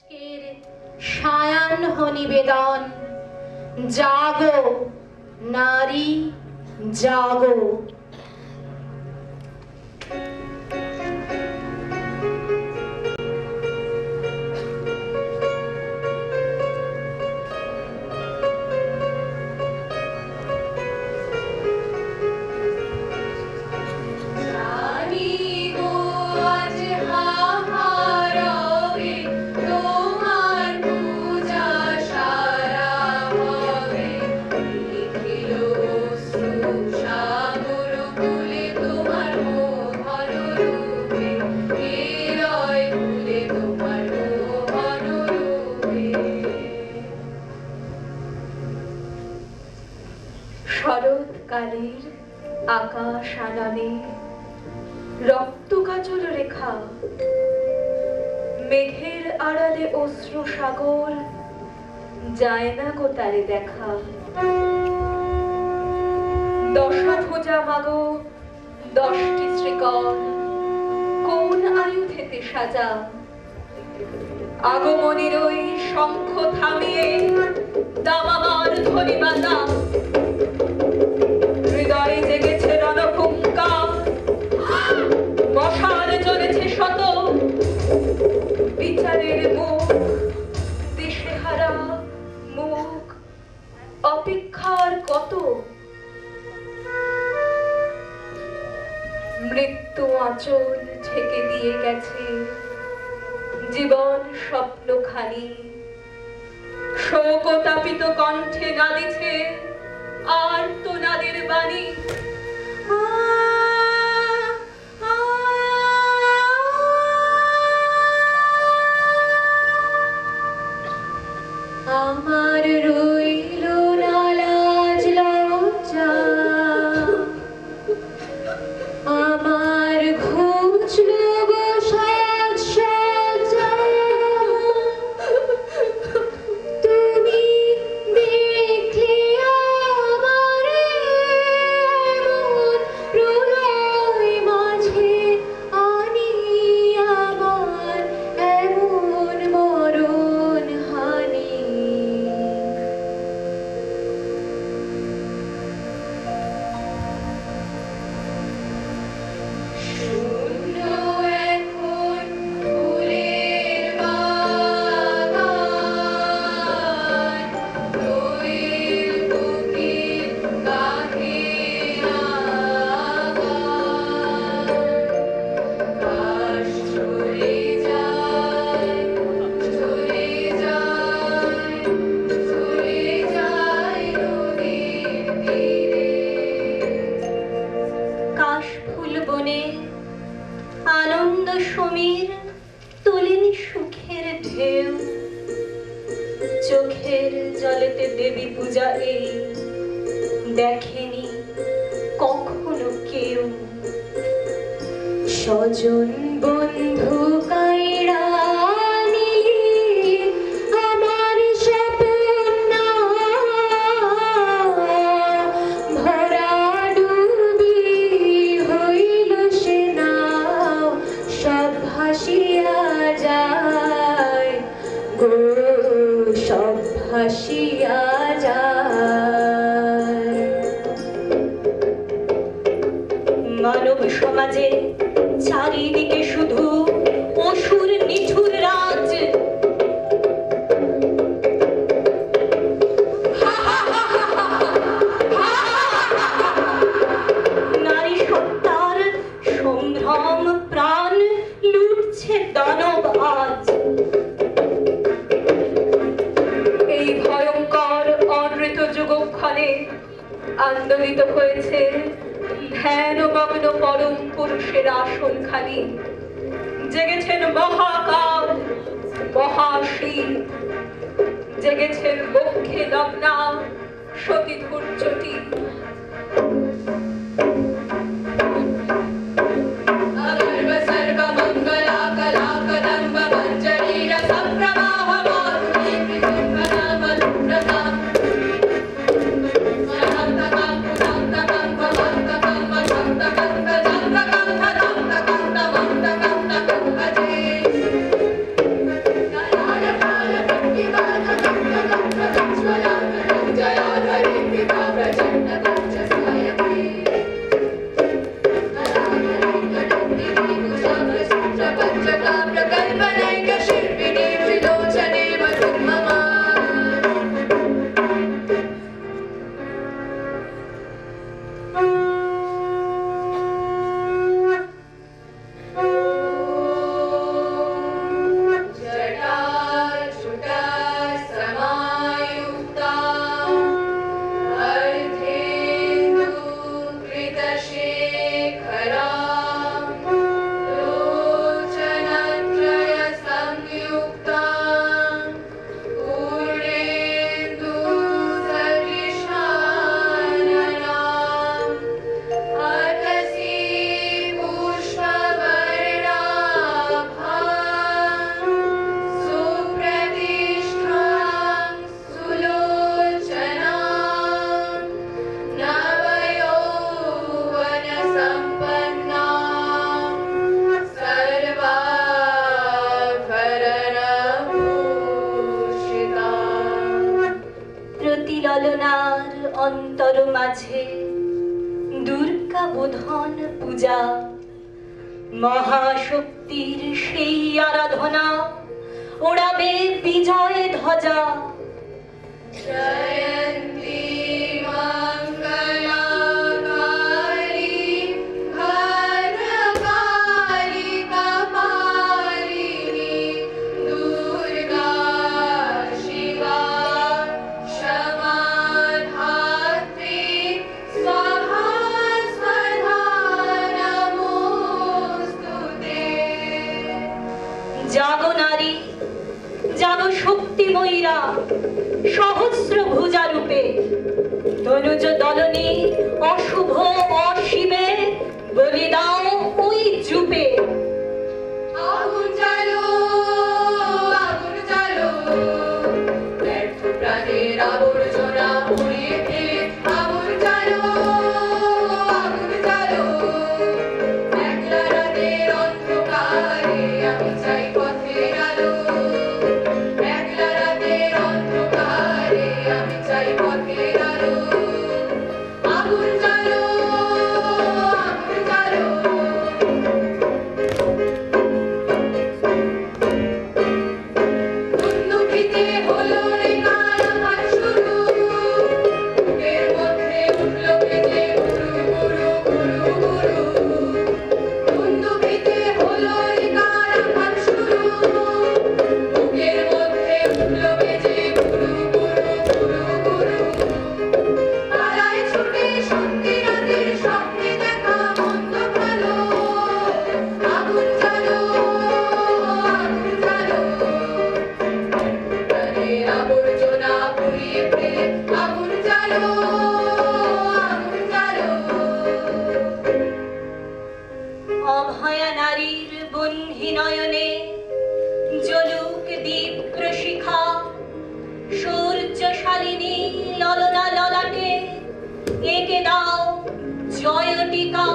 আজকের সায়াহ্ন নিবেদন। জাগো নারী জাগো। আকাশ আনানে রক্ত কাজল রেখা, মেঘের আড়ালে অশ্রু সাগর, যায় না গো তারে দেখা। দশভুজা মাগো, দশটি শ্রীকর, কোন আয়ুধেতে সাজা? আগমনের ওই শঙ্খ থামিয়ে দামামার ধ্বনি বাজা বিচারের মুখ দিশেহারা মুখ, অপেক্ষার কত? মৃত্যু আঁচল ঢেকে দিয়ে গেছে, জীবন স্বপ্নখানি শোকতাপিত কণ্ঠে নাদিছে আর তো নাদের বাণী চোখের জলেতে দেবী পূজা এই। দেখেনি কখনো কেউ। স্বজন মানব সমাজে, চারিদিকে শুধু অসুর নিঠুর রাজ। প্রাণ লুটছে দানব আজ। এই ভয়ঙ্কর অনৃত যুগক্ষণে আন্দোলিত হয়েছে ধ্যানমগ্ন পরম পুরুষের আসন খালি জেগেছেন মহাকাল মহাশীল। জেগেছেন বক্ষে লগ্না সতী ধৈর্যটি ছলনার অন্তর মাঝে দুর্গা বোধন পূজা। মহাশক্তির সেই আরাধনা ওড়াবে বিজয় ধ্বজা। মূর্তিময়ীরা সহস্র ভুজা রূপে তনুজ দলনী অশুভ অশুভ অভিনয়নে জলুক দ্বীপ প্রশিখা সূর্যশালিনী ললনা ললাটে একে দাও জয়টিকা।